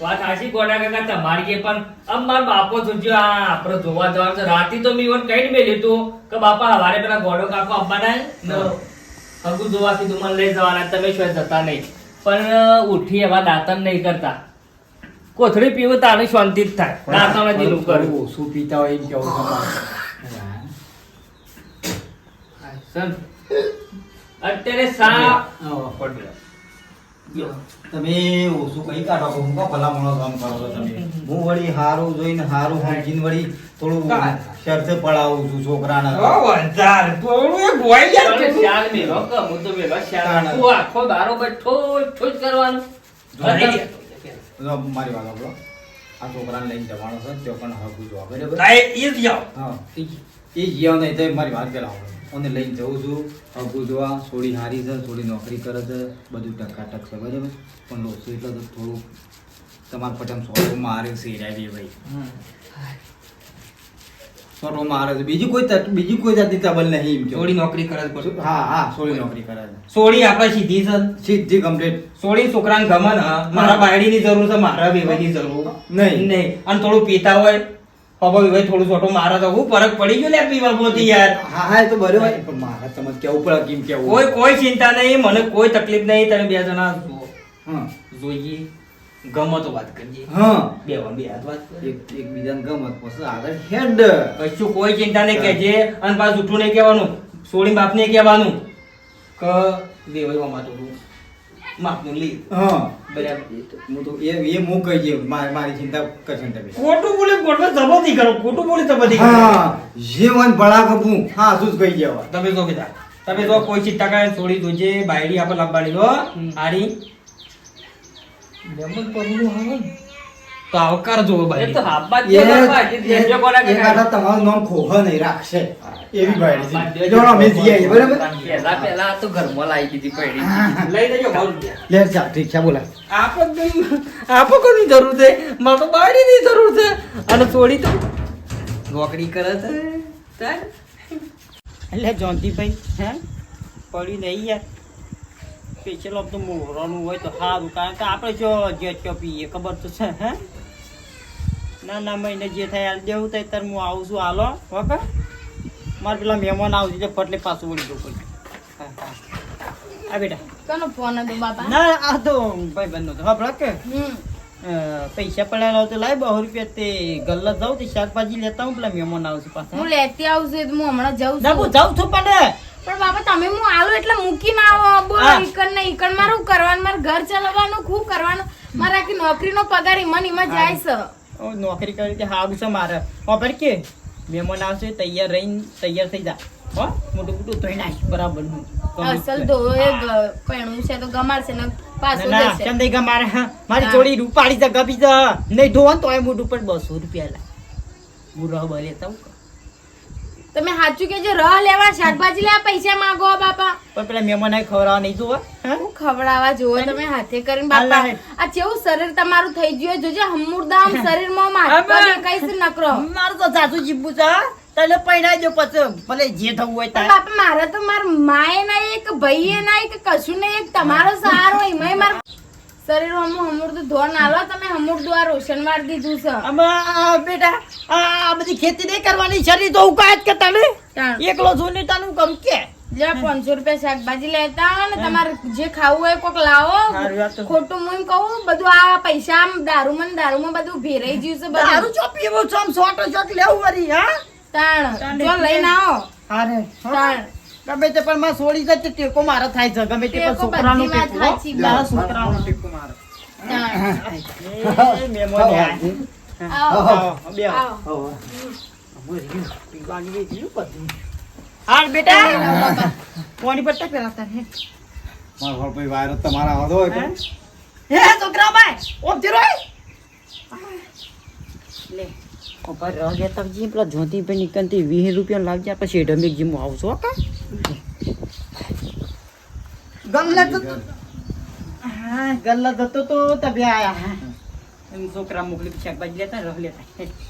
વાત સાચી ગોડા કાકા તમારી કે પણ. આમ માર બાપો જોજો આ આપણે જોવા જવાનું છે. રાતી તો મેં ઈવન કઈ મેલ્યું તું કે બાપા હવારે પેલા ગોડો કાકો આવવાના ને હગું જોવા કીધું મને લઈ જવાના તમે શું જતા નહીં. પણ ઉઠી એવા દાંતન નહીં કરતા. કોથળી પીવું તારે શાંતિ જ થાય. દાંતણ જ કરવું શું પીતા હોય એમ કેવું અત્યારે સા. તમે ઓછું કઈ કાઢો છો? હું ભલા મોણો કામ કરો છો તમે? હું વળી હારું જોઈને હારું સમજીને વળી થોડું શરતે પડાવું છું છોકરાને. તમે શ્યાલ મે કે હું તો શ્યાલ. તું આખો દારો બેઠો ઠો જ કરવાનું મારી વાત સાંભળો. આ છોકરાને લઈને જવાનો છે તો પણ હરખું જોવા. બરાબર? હા એ જીવ નહીં તો મારી વાત પેલા ઓને લઈને જઉં છું. હરખું જોવા થોડી હારી છે થોડી નોકરી કરે છે બધું ટકાટક છે બરાબર? પણ લોચો એટલે તો થોડું તમારા પટેલ સોટો મારે છે રાજી ભાઈ. સોટો મારે છે. બીજી કોઈ બીજી કોઈ જાતની તબલ નહીં એમ કહો. નોકરી કરે છે. હા હા સોળી નોકરી કરે છે. સોળી આપણે સીધી છે. સીધી કમ્પ્લીટ સોળી છોકરાને ગમે ને મારા બાયડીની જરૂર છે મારા વેવાઈની જરૂર. નહીં. નહીં. અને થોડું પીતા હોય. પપ્પા ભાઈ થોડું છોટો મારા તો હું ફરક પડી ગયો લે પીવા પોતી યાર. હા હા એ તો બરોબર. પણ મારા તમે કેવું પડે કેમ કેવું? કોઈ કોઈ ચિંતા નહીં મને કોઈ તકલીફ નહીં. તમે બે જણા જોઈએ. ગમો તો વાત કરીએ. હા. બે વાર બે હાથ વાત. એક એકબીજાને ગમત પછી આગળ હેડ. કશું કોઈ ચિંતા નહીં કહેજે. અને પાછું જૂઠું નહીં કહેવાનું. સોળી બાપને કહેવાનું. કે દેવાય અમાર માપનું લી હા. બરાબર. હું તો એ એ હું કહી દઉં મારી મારી ચિંતા કરશે તમે. ખોટું બોલે ખોટું જબરથી કરો. ખોટું બોલે જબરથી કરો. હા. જે મન ભળા કપું હા શું કહી જવા. તમે જો કીધા. તમે તો કોઈ ચિંતા કરે છોડી દોજે બાયડી આપણે લાવવાની લો લેમન પગલું ને, તો આવકાર જોવો એ તો હાબા જ દેજો. તમારું નામ નહીં રાખશે. એવી બાયડી છે જો અમે જઈએ બરાબર? પહેલા પહેલા તો ઘરમાં લાવી દીધી પડી. લઈ લેજો લે ચા ઠીક છે બોલા આપણે આપો કોની જરૂર છે? મારે તો બાયડીની જરૂર છે. અને છોડી તો નોકરી કરે છે. તાર એટલે જોનતીભાઈ હે? પડી નહીં યાર. સ્પેશિયલ ઓફ તો મોહરાનું હોય તો સારું કારણ કે આપણે જો જે પીએ ખબર તો છે હે? ના ના મહિને જે થાય દેવું થાય ત્યારે હું આવું છું. હાલો ઓકે મારે પેલા મહેમાન આવશે છે ફટલે પાછું વળી જવું હા આ બેટા. કોનો ફોન હતો બાપા? ના આ તો ભાઈ બંધ હતો. હા કે? પૈસા પડેલા તો લાય બહુ રૂપિયા તે ગલ્લા જાઉં તે શાકભાજી લેતા હું પેલા મહેમાન આવશે પાછા. હું લેતી આવશે હું હમણાં જાઉં છું હું જાઉં છું પણ. પણ બાપા તમે હું આલો એટલે મૂકીને આવો. બોલો. ઈકણ ને ઈકણ મારું કરવાનું? મારે ઘર ચલાવવાનું ખૂબ કરવાનું? મારા કે નોકરીનો પગાર ને ઈમાં જાય છે. નોકરી કરી કે હારું છે મારે. ખબર કે મહેમાન આવશે તૈયાર રહીને તૈયાર થઈ જા. હો મોટું મોટું ધોઈ નાખ બરાબર હું. અસલ તો. એ પણ છે તો ગમાડશે ને પાછો ના કેમ ગયા મારી થોડી રૂપાળી રૂપાડી છે ગપી છે નહીં ધોવન તો મોટું પણ બસો રૂપિયા લા હું રહ બરે તો તમે સાચું કેજો રહ લેવા શાકભાજી લેવા પૈસા માંગો બાપા. પણ પેલા મહેમાન ખવડાવવા નહીં જોવા હું? ખવડાવવા જોવો તમે હાથે કરીને બાપા. આ જેવું શરીર તમારું થઈ ગયું જોજો હમુરદામ શરીરમાં માં અબે. દેખાય નકરો. મારું તો સાસુ જીબુ છે તને પૈણા દો પછી ભલે જે થવું હોય તારે તાર. બાપા મારા તો માર માએ ના એક ભાઈએ ના એક કશું નહીં એક તમારો સહારો એમાં માર શરીર હમું હમુર તો ધોન આલો તમે હમુર દ્વાર રોશન વાર દીધું છે. આમાં બેટા આ આ બધી ખેતી નહીં કરવાની શરીર તો ઉકાય કે તમે? એકલો છું ને તાનું કમ કે? જરા પાંચસો રૂપિયા શાકભાજી લેતા આવો ને તમારે જે ખાવું હોય કોક લાવો. આ ખોટું હું કહું બધું આ પૈસા દારૂ દારૂમાં દારૂ માં બધું ભેરાઈ ગયું છે દારૂ ચો પીવો છો આમ સોટો શોટ લેવું વળી હા? તાણ જો લઈને આવો. તાણ. ગમે તે પણ માં સોળી જતી તે ટેકો મારે થાય છે. ગમે તે પણ છોકરાનો ટેકો હો. મારા છોકરાનો ટેકો મારે. એ મેમોને આ. આવો. આવો, આવો. આવો પીવાની ગઈ હતી બધું. હાલ બેટા. પાણી પડતા પેલા તારે મારો ઘર પછી વાયરો તમારા આવતો હોય હે? હે છોકરા ભાઈ ઓબજી રોય. લે ઉપર રહ તક જી પેલા જ્યોતિ ભાઈ નીકળતી વીસ રૂપિયા લાવજે પછી ઢમેક જીમ હું આવું છું કા. ગલ્લા તો હા ગલ્લા જતો તો તબે આયા એમ છોકરા મોકલી શાકભાજી લેતા રહ લેતા.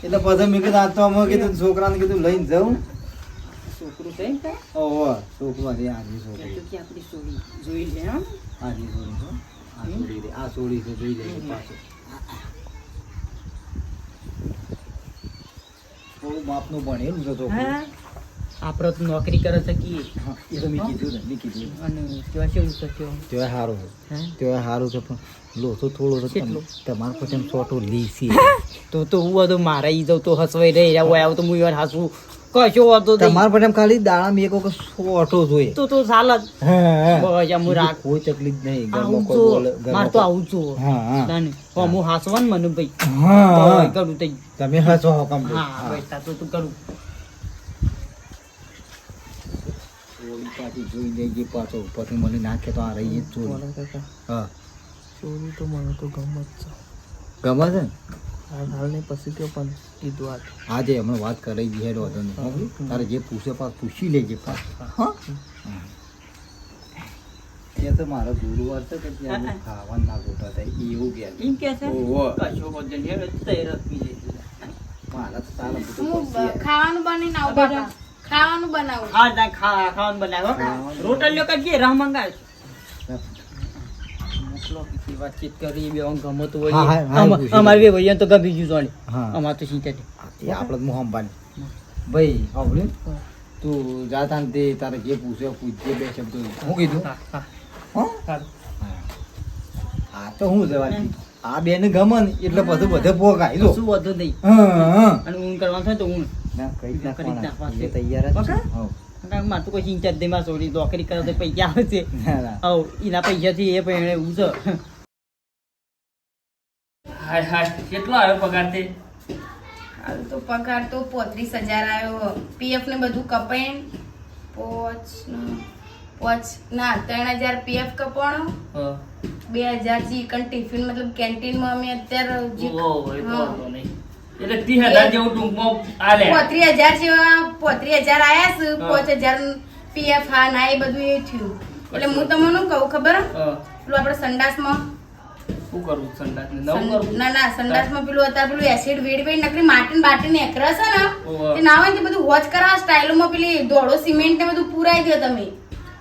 એટલે પછી મેં કીધું આ તો અમે કીધું છોકરાને કીધું લઈને જાઉં. છોકરું છે ને ઓહો છોકરો છે આજી છોકરી. કે આપણી સોરી જોઈ લે હા. આજી છોકરી છે. આ છોડી દે આ છોડી છે જોઈ લઈએ પાછું. થોડું માપનું ભણેલું છે તો હા. આપણે તો નોકરી કરે છે કે? એ તો મેં કીધું ને મેં કીધું. અને કેવા કેવું છે કેવું તેવા સારું છે. તેવા સારું છે પણ લોચો થોડો છે? તમારે પછી સોટો લીસી તો તો હું હતું મારે ઈ જવું તો હસવાઈ રહી રહ્યા હોય આવું તો હું યાર હસવું કશો વાંધો તમારે પણ ખાલી દાણા એક વખત સોટો જોઈએ તો તો ચાલ જ. બસ આમ રાખ. કોઈ તકલીફ નહીં. ઘરમાં કોઈ બોલે ઘરમાં મારે તો આવું છું હા હા. હું. હાસવાન મને ભાઈ. હા, કરું તમે હસો હકમ હા હા. ભાઈ તો તું કરું. ચોરી પાછી જોઈ લેજે પાછો. પછી મને નાખે તો આ રહી જ ચોરી. હા. ચોરી તો મને તો ગમે જ છે. ગમે છે ને? હાલ હાલ ને પછી કયો પણ કીધું આ આજે હમણાં વાત કરી દી હેડો હતો ને તારે જે પૂછે પાછ પૂછી લેજે પાછ. હા. ત્યાં તો મારો ગુરુવાર છે કે ત્યાં ના થાય. એવું કે. એમ છે? ઓહો. કશો મારા તો ખાવાનું આવું બાપા. ખાવાનું બનાવું. હા તા ખા ખાવાનું બનાવો. રોટલીઓ કાઢીએ રાહ કેટલી વાતચીત કરી બે ગમતું હોય હા, હા, હા, અમારે બે ભાઈઓ તો ગમી ગયું જોડે અમારે તો સિંચે આપણે મોહમ્બાની ભાઈ હવે તું જાતા ને તે તારે જે પૂછે પૂછજે બે શબ્દો. હું કીધું? હા હા. હો? હા. તો હું જવાની આ બેન ગમે ને એટલે બધું બધે પોકાય શું વધુ નહીં. હા હા. અને ઊંઘ કરવાનું થાય તો ઊન. ના કઈ જ કરી જ નાખવાના. નાખવાના. એ તૈયાર જ છે. કારણ મારે તો કોઈ સિંચે જ નહીં છોડી નોકરી કરે તો પૈસા આવે છે. ના ના. હવ એના પૈસાથી એ પણ એવું છે હાય હાય. કેટલો આવ્યો પગાર તે? હાલ તો પગાર તો પોત્રીસ હજાર આવ્યો. પીએફ ને બધું કપાઈ પોચ પોચ ના ત્રણ હજાર પીએફ કપાણો. બે હજાર ચિકન ટિફિન મતલબ કેન્ટીનમાં અમે અત્યારે એટલે ત્રીસ હજાર જેવું ટૂંકમાં આલે. પોત્રીસ હજાર જેવા પોત્રીસ હજાર આયા છે. પાંચ હજાર પીએફ હા ના એ બધું એ થયું એટલે હું તમને શું કહું ખબર. પેલું આપણે સંડાસમાં શું કરવું સંડાસને? નવું ના ના સંડાસમાં પેલું અત્યારે પેલું એસિડ વેડ વેડ નકરી માટી ને બાટી નેકરે છે ને. તે ના હોય ને બધું વોચ કરવા સ્ટાઇલોમાં પેલી દોડો સિમેન્ટ ને બધું પુરાઈ દો તમે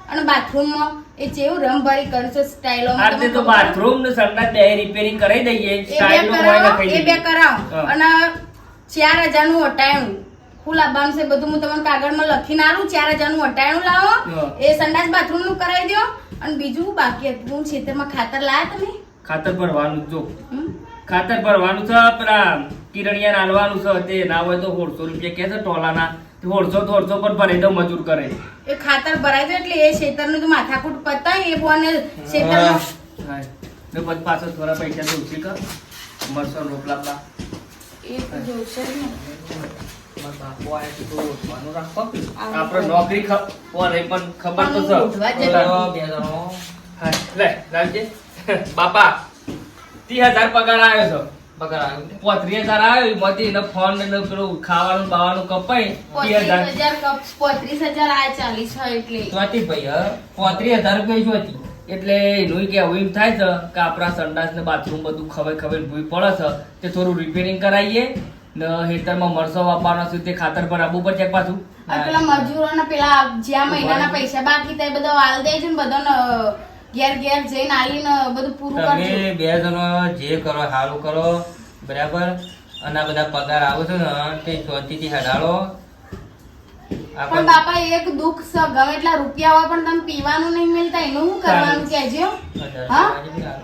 અને બાથરૂમમાં એ જેવું રંભારી કરશે સ્ટાઈલો સ્ટાઇલોમાં આ તો બાથરૂમ ને સંડાસ બે રિપેરિંગ કરાવી દઈએ એ બે સ્ટાઇલનું હોય ને એ બે કરાવો. અને ચાર હજારનું અટાયણું ફૂલ બાંધશે બધું હું તમને કાગળમાં લખીને આલું ચાર હજારનું અટાયણું લાવો. એ સંડાસ બાથરૂમનું કરાવી દો. અને બીજું બાકી હતું. હું ખેતરમાં ખાતર લાયા તમે? ખાતર ભરવાનું જો. ખાતર ભરવાનું છે પેલા કિરણિયા નાલવાનું છે. તે ના હોય તો સોળસો રૂપિયા કે છે ટોલાના. સોળસો દોઢસો પર ભરી દો મજૂર કરે એ ખાતર ભરાય છે એટલે એ ખેતરનું તો માથાકૂટ પતાય એ બોને ખેતરમાં હા. ને પછી પાછો થોડા પૈસા તો ઉછી કર મરસો રોપલા પા એ તો જોશે ને. આપણે નોકરી ખ- ઓરે પણ ખબર તો છે. પણ. બાપા ત્રીસ હજાર પગાર આવ્યો છે પોત્રીસ હજાર આવ્યો એમાંથી એને ફોન ને પેલું ખાવાનું બાવાનું કપાઈ પોત્રીસ હજાર પોત્રીસ હજાર આ ચાલીસ હોય એટલે. ચોથી ભાઈ પોત્રીસ હજાર રૂપિયા જોતી એટલે એનું કે એવું એમ થાય છે કે આપણા સંડાસ ને બાથરૂમ બધું ખવાઈ ખબર ભૂઈ પડે છે તે થોડું રિપેરિંગ કરાવીએ ને હેતરમાં મરસો વાપરવાનો છે તે ખાતર પર આબુ પર ચેક પાછું. પેલા પેલા મજૂરોના પેલા જ્યાં મહિનાના પૈસા બાકી થાય બધા વાલ છે ને બધાને ઘેર ઘેર જઈને આવીને બધું પૂરું કરજો. તમે બે જણો જે કરો સારું કરો બરાબર? અને આ બધા પગાર આવે છે ને તે શાંતિથી હડાડો પણ બાપા એક દુઃખ છે. ગમે એટલા રૂપિયા હોય પણ તમે પીવાનું નહીં મળતા એનું શું કરવાનું કહેજો? હા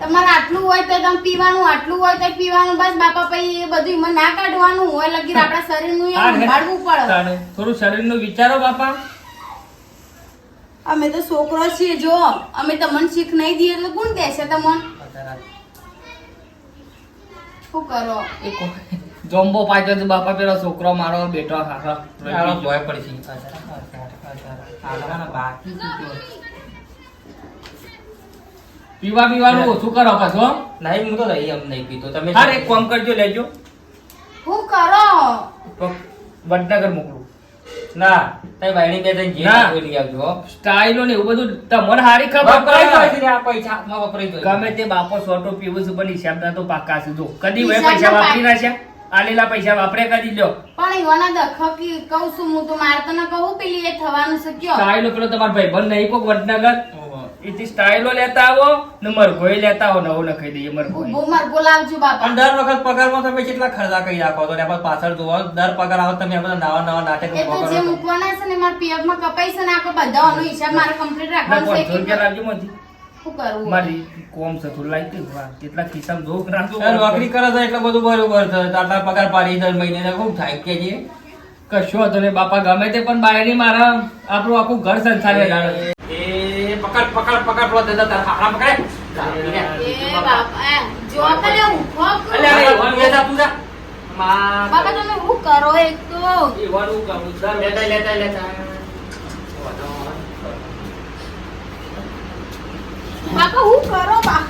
તમારે આટલું હોય તો તમે પીવાનું આટલું હોય તો પીવાનું બસ બાપા પછી એ બધું એમાં ના કાઢવાનું હોય લગી આપણા શરીરનું સંભાળવું પડે. થોડું શરીરનું વિચારો બાપા. અમે તો છોકરો છીએ જો. અમે તમને શીખ નહીં દઈએ એટલે કોણ દેશે તમને? શું કરો? એક જોમ્બો પાછો તો બાપા પેલો છોકરો મારો બેટો આના બાકી શું કહો? પીવા પીવાનું ઓછું કરો પાછો હો. નહીં હું તો રહી એમ નહીં પીતો. તમે હા એક કામ કરજો લેજો. શું કરો? વડનગર મોકલું. ના. તઈ ભાઈની બે ત્રણ જે ના. લઈ આવજો સ્ટાઈલો ને એવું બધું તમને હારી ખબર પડે આ પૈસા માં વપરાઈ જાય. ગમે તે બાપો સોટો પીવું છે પણ હિસાબના તો પાકા છે. જો કદી હવે પૈસા વાપરી પા- આ આલેલા પૈસા વાપરે કદી લ્યો. પણ યોના દખ કી કહું છું હું તો મારે તો ન કહું પેલી એ થવાનું છે કયો? સ્ટાઈલો પેલો તમારો ભાઈબંધ નહીં કોક વડનગર? એથી સ્ટાઇલો લેતા આવો ને મરઘોય લેતા આવો નવો નખાઈ દઈએ મરઘો બહુ માર બોલાવજો બાપા. અને દર વખત પગારમાં તમે કેટલા ખર્ચા કરી રાખો તો આપણે પાછળ જોવો દર પગાર આવો તમે બધા નવા નવા નાટક એ તો જે મૂકવાના છે ને માર પીએફમાં કપાઈ છે ને આખો બધાનો હિસાબ મારે કમ્પ્લીટ રાખવાનો છે કે રાખજો મોજી મારી કોમ છે થોડું લાઈ દે. વાહ, કેટલા ખિસ્સામાં જોક રાખજો. નોકરી કરે તો એટલે બધું બરોબર છે. આટલા પગાર પાડી દર મહિને ખૂબ થાય કે જે? કશો હતો ને બાપા ગમે તે પણ બાયરી મારા આપણું આખું ઘર સંસાર પકડ પકડ પકડ પેલો દાદા તારા હારા પકડે. એ બાપા જો ઊભો કરું. અલ્યા, તું જા, તું જા. બાપા તમે હું કરો એક તો? એવાનું કામ, દા લેતા લેતા લેતા. બાપા હું કરો બાપા?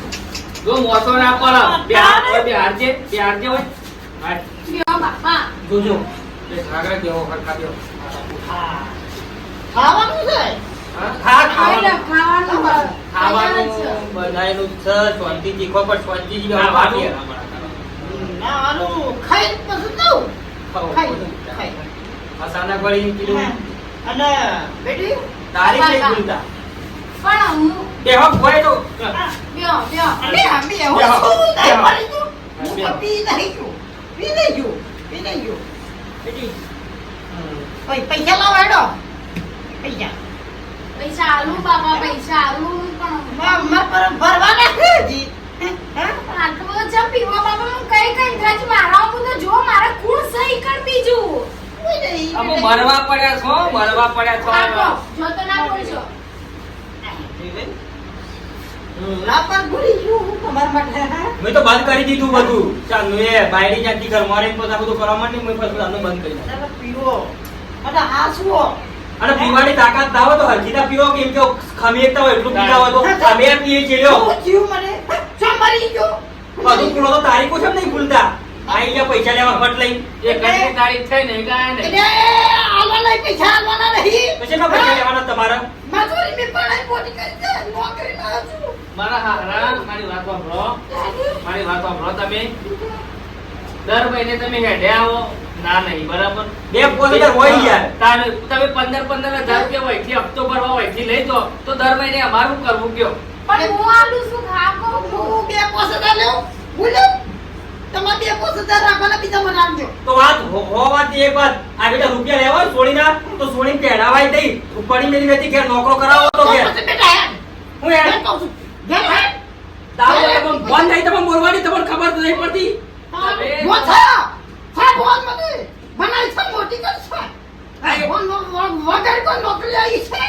જો મોસો ના પડે પ્યાર પ્યાર હોય, પ્યાર જે હોય. હાથ. લ્યો બાપા. જોજો. એ ખડખા દેવો. ખાવાનું છે? છે. તારીખ નહીં ભૂલતા. પણ હું કે હો હોય તો. લ્યો લ્યો બે બે હું શું નહીં મરી ગયું હું પી નહીં ગયું. પી નહીં ગયું. પી નહીં ગયું. બેટી. પૈસા લાવો હેડો. પૈસા. પૈસા આલુ બાપા પૈસા આલુ પણ માં માં પર ભરવાના છે હજી હે? હે? પણ આટલું બધું ચમ પીવા બાપા હું કઈ કઈ થાય મારા હું તો જો મારે કુણ સહી કર બીજું કોઈ નહીં, આમાં બેટી. મરવા પડ્યા છો મરવા પડ્યા છો જો તો ના બોલજો લા ભૂલી ગયું હું તમારા માટે મેં તો બંધ કરી દીધું બધું ચાલ એ બાયડી જાતી ઘર મારે પોતા બધું કરવા માંડી મેં પછી બંધ કરી. તમે પીવો અને હાસવો અને પીવાની તાકાત ના હોય તો હરજીતા પીવો કેમ કે ખમીરતા હોય એટલું પીતા હોય તો અમે પીએ છે લ્યો. જીવ મને? મરી ગયો? બધું પૂરો તો તારીખો છે નહીં ભૂલતા. આઈ ગયા પૈસા લેવા ફટ લઈ. એ કઈ તારીખ થઈ ને કાંઈ નહીં. એટલે આલવા નહીં પૈસા આલવાના નહીં. પછી ના પૈસા લેવાના તમારા? મજૂરી મેં પઢાઈ મોટી કરી છે. નોકરી ના છું. મારા હારા મારી વાત સાંભળો. મારી વાત સાંભળો તમે. દર મહિને તમે હેડે આવો. ના નહીં બરાબર. બે પોતે હોય યાર. તારે- તમે પંદર પંદર હજાર રૂપિયા વહીથી હપ્તો ભરવા વહીથી લઈ દો તો દર મહિને અમારું કરવું કયો? પણ હું આલુ શું ખાકો હું બે પોસ હજાર લેવું બોલો તમારે બે પોસ હજાર રાખવાના બીજા મને આપજો. તો વાત હો હો એક વાત આ બેટા રૂપિયા લેવા હોય સોળીના તો સોળી પહેરાવાય દઈ પડી મેલી વેતી ઘેર નોકરો કરાવો તો ઘેર. હું યાર કહું છું. એટલે પણ બંધ થઈ તમે બોલવાની તમને ખબર તો નહીં પડતી. બોલ. થયા બોલ મને. છે, કરી વગર કોઈ નોકરી આવી છે?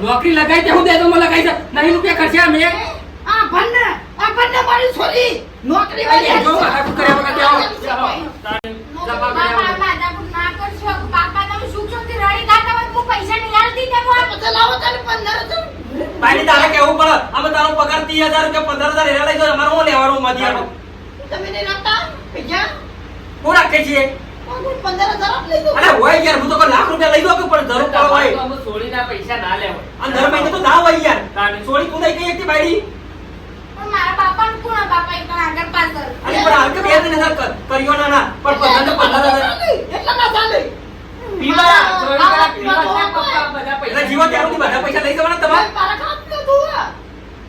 નોકરી લગાઈ તે હું દે તો લગાઈ દે નહીં રૂપિયા ખર્ચ્યા મેં આ બંને આ બંને મારી છોરી. નોકરી વાળી જો. હાથ કર્યા વગર જાઓ. લાવો તારે કેવું પડે. અમે તારો પગાર ત્રીસ હજાર રૂપિયા પંદર હજાર એના લઈ જાઓ. અમારે હું લેવાનું મધ્ય તમે નહીં રાખતા? પૈસા? હું રાખે છીએ? અરે હોય યાર હું તો કોઈ લાખ રૂપિયા લઈ દો કે પણ જરૂર પડે હોય. સોળીના પૈસા ના લેવાય. અને દર મહિને તો ના હોય યાર. તારે. સોળી તું નહીં કઈ એકટી બાયડી? પણ મારા બાપા ને કોણ બાપા એક આગળ પાછળ? અને પણ હાલ કે બે કર- કર્યો ના ના. પણ પંદર ને પંદર હજાર. એટલા ના ચાલે. પીવા આ- સોળી આ પીવા પીવા પપ્પા બધા પૈસા જીવો ત્યાં બધા પૈસા લઈ જવાના તમારે? મારા ખાતું.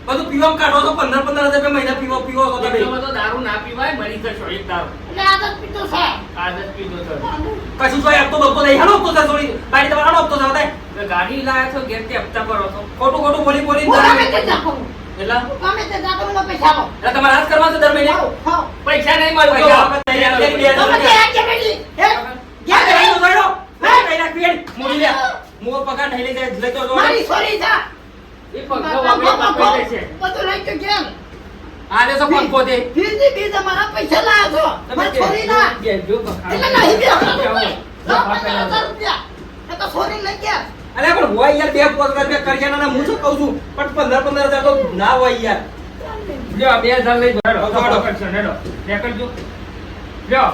બધું પીવા કાઢો તો પંદર પંદર હજાર રૂપિયા મહિના પીવો પીવો તો તમે. એટલો દારૂ ના પીવાય મરી જશો એક દારૂ. એટલે આદત પીતો છે. આદત પીતો છે. કશું તો આપતો બગતો નહીં. હાલો આપતો છે સોળી બાયડી તમારે હાલો આપતો છે તો ગાડી લાયા છો ઘેરથી હપ્તા ભરો છો. ખોટું ખોટું બોલી બોલી. તે. એટલે? ગમે તે જાતો મને પૈસા આપો. એટલે તમારે હાથ કરવા છે દર મહિને. પૈસા નહીં મળે પૈસા આપણે તૈયાર કરી દે. ગમે તે આ કે બેટી. હે? યા કે રાઈનો હે? કઈ નાખ મોડી લે. મુઓ પગાર નહીં લઈ જાય લઈ તો મારી સોરી જા. એ પગલો વાપરી વાપરી લે છે બધું લઈ ગયું ઘેર. આ લેશો પંખો દે. ફીરથી બીજ અમારા પૈસા લાવ્યા છો. મારી છોરી ના. બેજો બખાડો. એટલે નહીં બી હજાર રૂપિયા. એ તો છોરી લઈ ગયા. અરે પણ હોય યાર બે પોત રૂપિયા કરી ના હું શું કહું છું પણ પંદર પંદર હજાર તો ના હોય યાર લ્યો, બે હજાર લઈ જાઓ. હેડો. નીકળજો. લ્યો.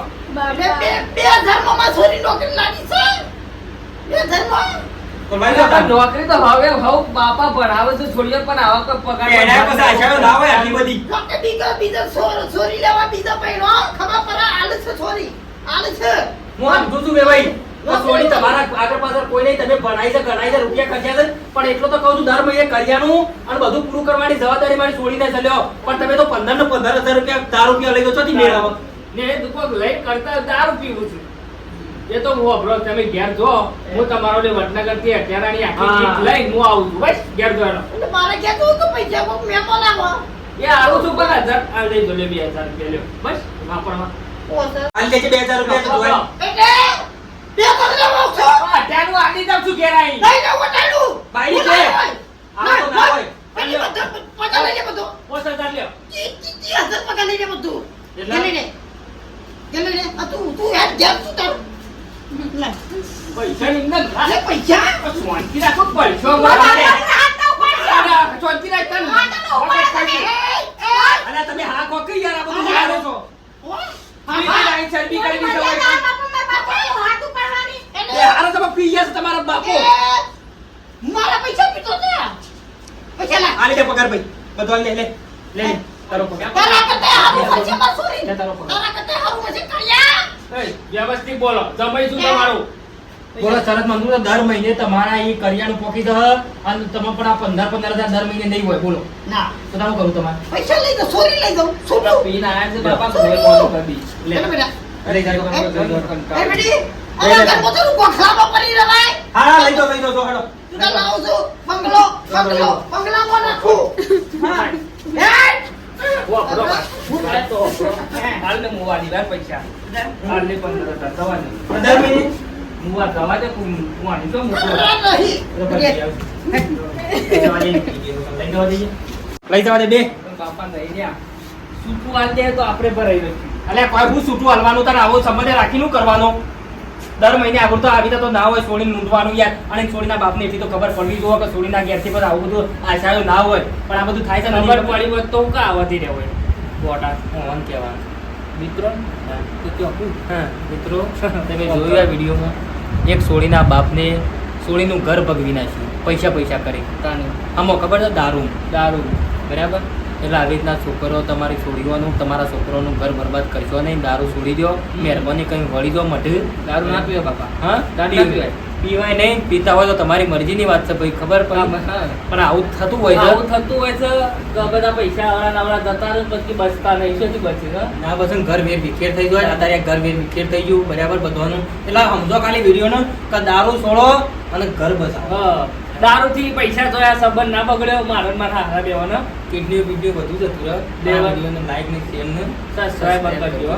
બે બે- બે હજારમાં છોરી નોકરી લાગી છે. બે સાથે નોકરી તો હવે હવે બાપા ભણાવે છે છોડીઓ પણ આવા કોઈ પગાર એના પછી આશાઓ ના હોય આટલી બધી લોકે બીજા બીજા છોરી લેવા બીજા પૈણો ખબર પડે આલે છે છોરી આલે છે હું સમજુ છું બે ભાઈ તો સોળી તમારા આગળ પાછળ કોઈ નહીં તમે ભણાઈ છે ગણાઈ છે રૂપિયા ખર્ચ્યા છે પણ એટલો તો કહું છું દર મહિને કર્યાનું અને બધું પૂરું કરવાની જવાબદારી મારી છોડી ને લ્યો પણ તમે તો પંદર ને પંદર હજાર રૂપિયા દારૂ રૂપિયા લઈ દો છો મેળાવો ને એ લઈ કરતા દારૂ પીવું છું એ તો હું અભરો તમે ઘેર જો. હું તમારો લે વડનગરથી અત્યારાની આખી ચીજ લઈ હું આવું છું. બસ ઘેર જો એટલે મારે જવું તો પૈસા કોક મેં બોલાવો એ આવું છું પણ હજાર આ લઈ જો લે બે રૂપિયા લ્યો. બસ વાપરવા. હાલ લેજે બે હજાર રૂપિયા તો જોઈ. એટલે બે તો લેવો છો અત્યારનું આલી જાઉં છું ઘેર આઈ લઈ જાઓ વટાડું ભાઈ છે. આ તો ના હોય. પેલી બધા લઈ લે બધું. પોસ હજાર લ્યો. તી- તી- તી હજાર પગાર લઈ લે બધું. કેટલા? લઈ લે લે. આ તું તું યાર જેમ તું તારું લે. પૈસા ની અંદર ના. પૈસા શાંતિ રાખો પૈસો મારા મળે. હાથ ના ઉપાડ. અરે, શાંતિ રાખ તને. હાથ ના ઉપાડ તમે. હા કો કઈ યાર આ બધું જાણો છો. મારા બાપા, મારા તમારા બાપો મારા પૈસા પીતો પૈસા પગાર ભાઈ બધો લે લે લે. તારો પગાર તારા કરતા હારું મળશે મસૂરી. તારો પગાર તારા કરતા હારું મળશે કરિયા. એય, વ્યવસ્થિત બોલો. જમાઈ શું તમારું? બોલો શરત મંજૂર તો દર મહિને તમારા એ કરિયાનું પોકી દે અને તમે પણ આ પંદર પંદર હજાર દર મહિને નહીં હોય બોલો. ના. તો તમે કરું તમારે? પૈસા લઈ દો સોરી લઈ દો છોડો પીને આયા છે બાપા ઘરે બોલો કરી દી. લે. બેટા. અરે જાજો એ બેટી અરે ગણપતિનું ગોખલામાં પડી રવાય હા લઈ હેડો તું લાવું બંગલો બંગલો બંગલામાં નાખું. હા. લઈ જવા દે બે. રહ્યા. છૂટું હાલ દે તો આપણે ભરાઈ લઈશું. અલ્યા કોઈ હું છૂટું હલવાનું તારે આવો રાખી રાખીને કરવાનો? દર મહિને આગળ તો આવી તો ના હોય સોળી લૂંટવાનું યાર. અને સોળીના બાપને એટલી તો ખબર પડવી જોઈએ કે સોળીના ઘેરથી પણ આવું બધું આશાયો ના હોય. પણ આ બધું થાય છે ખબર પડી હોય તો કા આવતી રહે હોય. બોટા હું કહેવાનું. મિત્રો. હા. મિત્રો તમે જોયું આ વિડીયોમાં? એક સોળીના બાપને સોળીનું ઘર ભગવી નાખ્યું. પૈસા પૈસા કરી. આમાં ખબર છે દારૂ? દારૂ. બરાબર? એટલે આવી રીતના છોકરો તમારી છોડીઓનું તમારા છોકરોનું ઘર બરબાદ કરશો નહીં દારૂ છોડી દો મહેરબાની કંઈ વળી દો મઢ દારૂ ના પીવો બાપા. હા? દારૂ ના પીવાય. નહીં પીતા હોય તો તમારી મરજીની વાત છે ભાઈ ખબર પણ પણ આવું થતું હોય આવું થતું હોય છે તો બધા પૈસા વાળા નાવડા જતા રહે પછી બચતા નહીં. શેથી બચે ના બસ ઘર વેર વિખેર થઈ ગયો અત્યારે ઘર વેર વિખેર થઈ ગયું બરાબર બધાનું. એટલે સમજો ખાલી વિડીયોનો કે દારૂ છોડો અને ઘર બચાવો. દારૂથી પૈસા જોયા સંબંધ ના બગડ્યો મારે ને મારા હારા દેવાનો બીડની બધું જતું રહે લાઈક ને શેર ને સબસ્ક્રાઈબ કરજો.